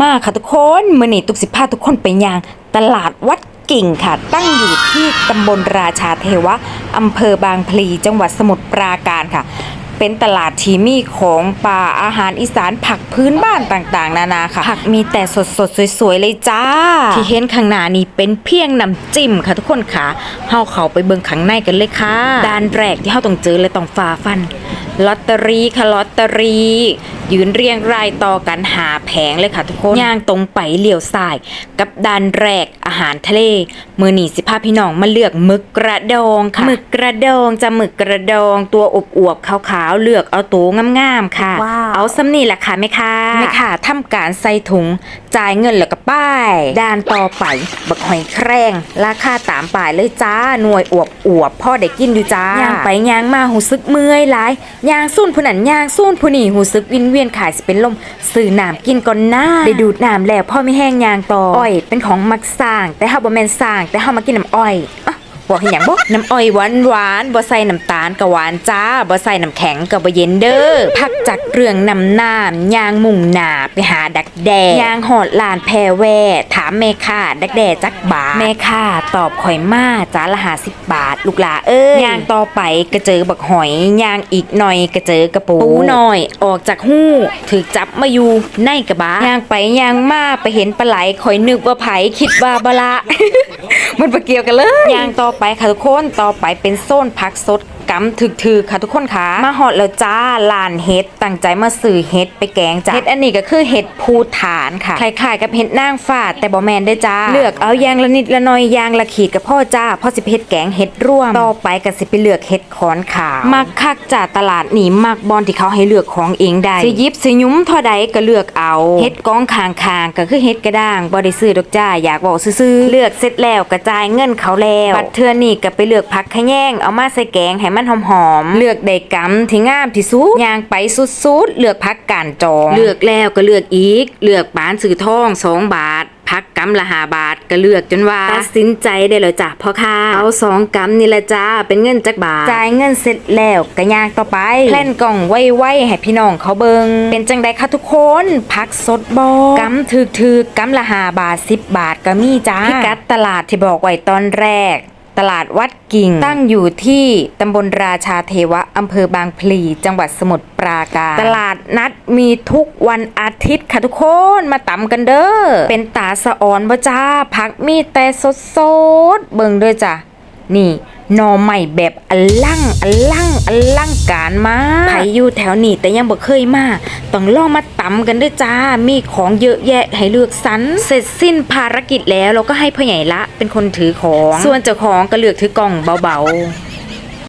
มาค่ะทุกคนเมื่อนี้ตุกสิบพาทุกคนไปย่าง ตลาดวัดกิ่งค่ะ ตั้งอยู่ที่ตำบลราชาเทวะอำเภอบางพลีจังหวัดสมุทรปราการค่ะ เป็นตลาดที่มีของป่าอาหารอีสานผักพื้นบ้านต่างๆ นานาค่ะ ผักมีแต่สดๆสวยๆ เลยจ้า ที่เห็นข้างหน้านี้เป็นเพียงน้ำจิ้มค่ะทุกคนค่ะเฮาเขาไปเบิ่งข้างในกันเลยค่ะด้านแรกที่เฮาต้องเจอเลยต้องฝ่าฟันลอตเตอรี่ค่ะลอตเตอรี่ ยืนเรียงรายต่อกันหาแผงเลยค่ะทุกคนย่างตรงไปเลี้ยวซ้าย กับด้านแรกอาหารทะเลมือหนีสิพาพี่น้องมาเลือกหมึกกระดองค่ะหมึกกระดองจะหมึกกระดองตัวอบอวบๆขาวๆเลือกเอาตัวงามๆค่ะว้าวเอาซ้ำนี่แหละค่ะแม่ค่ะแม่ค่ะทำการใส่ถุง จ่ายเงินแล้วก็ป้ายด้านต่อไป บักหอยแครงราคาตามป่ายเลยจ้าหน่วยอวบอวบพ่อได้กินอยู่จ้าย่างไปย่างมาหูซึกเมื่อยหลายย่างสู้นผู้นั้นย่างสู้นผู้นี่หูซึกวินเวียนขายสิเป็นลมสื่อน้ำกินก่อนหน้าได้ดูดน้ำแล้วพ่อไม่แห้งยางต่ออ้อย เป็นของมักสร้าง แต่เฮาบ่แม่นสร้าง แต่เฮามากินน้ำอ้อยอะ บอกให้หยังบ่น้ำอ้อยหวานหวานบ่ใส่น้ำตาลก็หวานจ้าบ่ใส่น้ำแข็งก็บ่เย็นเด้อพักจากเรื่องน้ำน้ำยางมุ่งหนาไปหาดักแด่ยางหอดลานแพรแว ถามแม่ค้าดักแด่จักบาทแม่ค้าตอบข่อยมาจ้าละ50บบาท ลูกหลาเอ้ยยางต่อไปก็เจอบักหอยยางอีกหน่อยก็เจอกระปูปูน้อย ออกจากหู้ถูกจับมาอยู่ในกระบะยางไปยางมาไปเห็นปลาไหลข่อยนึกว่าไผคิดว่าบละ มันไปเกี่ยวกันเลย อย่างต่อไปค่ะทุกคน ต่อไปเป็นโซนพักสด กำถึกๆค่ะทุกคนค่ะมาหอดแล้วจ้าลานเฮ็ดตั้งใจมาสื่อเฮ็ดไปแกงจ้าเฮ็ดอันนี้ก็คือเฮ็ดภูฐานค่ะคล้ายๆกับเฮ็ดนางฟ้าแต่บ่แมนได้อจ้าเลือกเอาอยางละนิดละหน้อยอยางละขีดกับพ่อจ้าพ่อสิไปเฮ็ดแกงเฮ็ดร่วมต่อไปก็สิไปเลือกเฮ็ดขอนขาวมักคักจ้าตลาดนี่มักบอลที่เขาให้เลือกของเองได้สิหยิบสิยุ้มเท่าใดก็เลือกเอาเฮ็ดกองคางๆก็คือเฮ็ดกระด้างบ่ได้ซื้อดอกจ้าอยากบอกซื่อๆเลือกเสร็จแล้วกระจายเงินเขาแล้วบัดเทื่อนี่ก็ไปเลือกผักขะแยงเอามาใส่แกงให้มันหอมๆ เลือกได้กำที่งามที่สุดย่างไปสุดๆ เลือกผักกานจอง เลือกแล้วก็เลือกอีก เลือกปานสื่อทองสองบาทพักกำละหาบาทก็เลือกจนว่าตัดสินใจได้แล้วจ้ะพ่อค่ะเอาสองกำนี่แหละจ้าเป็นเงินจักบาทจ่ายเงินเสร็จแล้วก็ย่างต่อไปแพล่นกล่องไว้ๆให้พี่น้องเขาเบิงเป็นจังใดคะทุกคนพักสดบอกำถึกถึกๆกำละหาบาทสิบบาทก็มีจ้าพิกัดตลาดที่บอกไว้ตอนแรก ตลาดวัดกิ่ง ตั้งอยู่ที่ตำบลราชาเทวะอำเภอบางพลี จังหวัดสมุทรปราการ ตลาดนัดมีทุกวันอาทิตย์ค่ะทุกคนมาตำกันเด้อเป็นตาสะออนบ่จ้าผักมีแต่สดๆเบิ่งเด้อจ้ะนี่ หน่อใหม่แบบอลังอลังอลังการมากใครอยู่แถวนี้แต่ยังบ่เคยมาต้องลองมาตำกันด้วยจ้า มีของเยอะแยะให้เลือกสรรเสร็จสิ้นภารกิจแล้วเราก็ให้พ่อใหญ่ละเป็นคนถือของ ส่วนเจ้าของก็เลือกถือกล่องเบาๆ